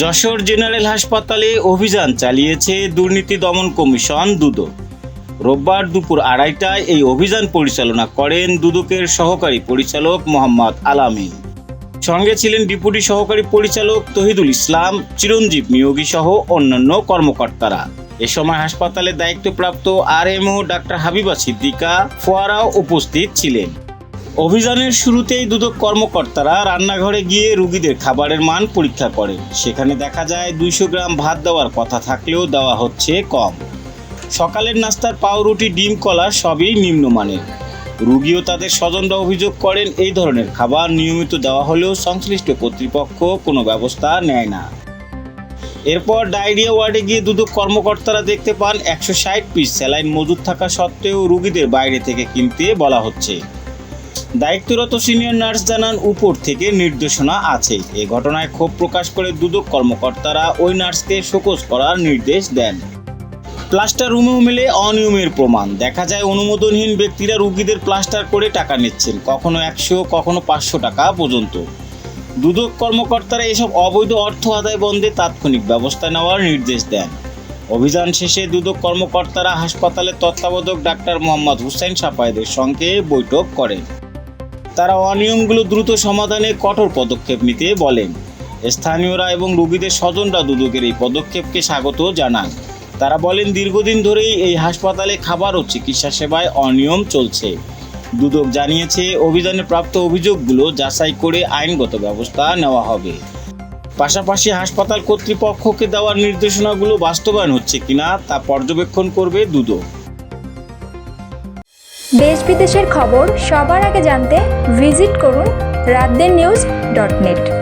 Jessore general হাসপাতালে অভিযান চালিয়েছে দুর্নীতি দমন কমিশন দুদক। রোববার দুপুর আড়াইটায় এই অভিযান পরিচালনা করেন দুদকের সহকারী পরিচালক মোহাম্মদ আলামিন। সঙ্গে ছিলেন ডিপুটি সহকারী পরিচালক তহিদুল ইসলাম, চিরঞ্জীব নিয়োগী সহ অন্যান্য কর্মকর্তারা। এ সময় হাসপাতালে দায়িত্বপ্রাপ্ত আরএমও ডাক্তার হাবিবা সিদ্দিকা, ফোয়ারাও উপস্থিত ছিলেন। অভিযানের শুরুতেই দুদক কর্মকর্তারা রান্নাঘরে গিয়ে রুগীদের খাবারের মান পরীক্ষা করেন সেখানে দেখা যায় দুইশো গ্রাম ভাত দেওয়ার কথা থাকলেও দেওয়া হচ্ছে কম। সকালের নাস্তার পাউরুটি, ডিম, কলা সবই নিম্নমানের। রুগীও তাদের স্বজনরা অভিযোগ করেন, এই ধরনের খাবার নিয়মিত দেওয়া হলেও সংশ্লিষ্ট কর্তৃপক্ষ কোনো ব্যবস্থা নেয় না। এরপর ডায়রিয়া ওয়ার্ডে গিয়ে দুদক কর্মকর্তারা দেখতে পান, একশো ষাট পিস স্যালাইন মজুদ থাকা সত্ত্বেও রুগীদের বাইরে থেকে কিনতে বলা হচ্ছে। দায়িত্বরত সিনিয়র নার্স জানান, উপর থেকে নির্দেশনা আছে। এ ঘটনায় ক্ষোভ প্রকাশ করে দুদক কর্মকর্তারা ওই নার্সকে শোকজ করার নির্দেশ দেন। প্লাস্টার রুমেও মিলে অনিয়মের প্রমাণ। দেখা যায়, অনুমোদনহীন ব্যক্তিরা রুগীদের প্লাস্টার করে টাকা নিচ্ছেন, কখনো একশো, কখনো পাঁচশো টাকা পর্যন্ত। দুদক কর্মকর্তারা এসব অবৈধ অর্থ আদায় বন্ধে তাৎক্ষণিক ব্যবস্থা নেওয়ার নির্দেশ দেন। অভিযান শেষে দুদক কর্মকর্তারা হাসপাতালের তত্ত্বাবধায়ক ডাক্তার মোহাম্মদ হুসাইন সাপায়েদের সঙ্গে বৈঠক করেন। তারা অনিয়মগুলো দ্রুত সমাধানে কঠোর পদক্ষেপ নিতে বলেন। স্থানীয়রা এবং রোগীদের স্বজনরা দুদকের এই পদক্ষেপকে স্বাগত জানান। তারা বলেন, দীর্ঘদিন ধরেই এই হাসপাতালে খাবার ও চিকিৎসা সেবায় অনিয়ম চলছে। দুদক জানিয়েছে, অভিযানে প্রাপ্ত অভিযোগগুলো যাচাই করে আইনগত ব্যবস্থা নেওয়া হবে। পাশাপাশি হাসপাতাল কর্তৃপক্ষকে দেওয়ার নির্দেশনাগুলো বাস্তবায়ন হচ্ছে কিনা তা পর্যবেক্ষণ করবে দুদক। দেশ বিদেশের খবর সবার আগে জানতে ভিজিট করুন রাতদের নিউজ ডট নেট।